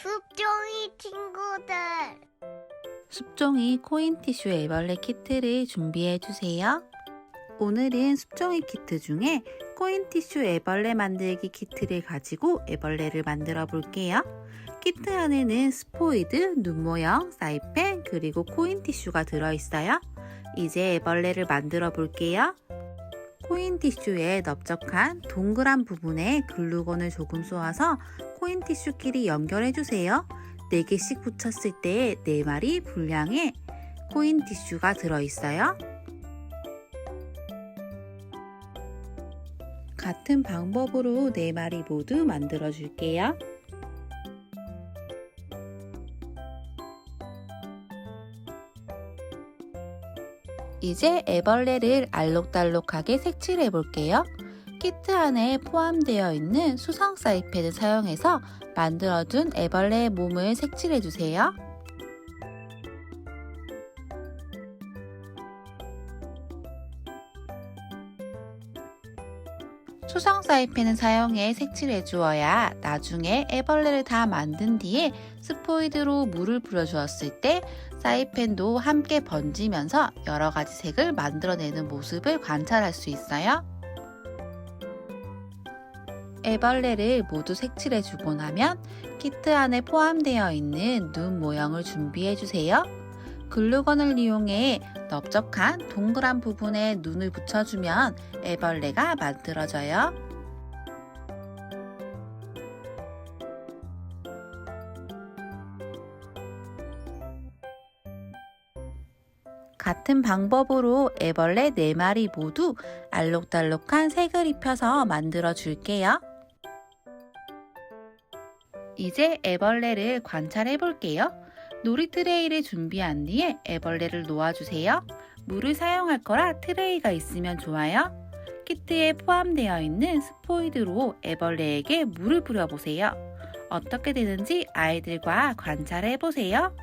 숲종이 친구들. 숲종이 코인 티슈 애벌레 키트를 준비해 주세요. 오늘은 숲종이 키트 중에 코인 티슈 애벌레 만들기 키트를 가지고 애벌레를 만들어 볼게요. 키트 안에는 스포이드, 눈 모형, 사이펜, 그리고 코인 티슈가 들어있어요. 이제 애벌레를 만들어 볼게요. 코인 티슈에 넓적한 동그란 부분에 글루건을 조금 쏘아서 코인 티슈 끼리 연결해 주세요. 4개씩 붙였을 때 4마리 분량의 코인 티슈가 들어있어요. 같은 방법으로 4마리 모두 만들어 줄게요. 이제 애벌레를 알록달록하게 색칠해 볼게요. 키트 안에 포함되어 있는 수성 사이펜을 사용해서 만들어둔 애벌레의 몸을 색칠해 주세요. 수성 사이펜을 사용해 색칠해 주어야 나중에 애벌레를 다 만든 뒤에 스포이드로 물을 뿌려 주었을 때 사이펜도 함께 번지면서 여러 가지 색을 만들어내는 모습을 관찰할 수 있어요. 애벌레를 모두 색칠해 주고 나면 키트 안에 포함되어 있는 눈 모형을 준비해 주세요. 글루건을 이용해 넓적한 동그란 부분에 눈을 붙여주면 애벌레가 만들어져요. 같은 방법으로 애벌레 4마리 모두 알록달록한 색을 입혀서 만들어 줄게요. 이제 애벌레를 관찰해 볼게요. 놀이 트레이를 준비한 뒤에 애벌레를 놓아주세요. 물을 사용할 거라 트레이가 있으면 좋아요. 키트에 포함되어 있는 스포이드로 애벌레에게 물을 뿌려보세요. 어떻게 되는지 아이들과 관찰해 보세요.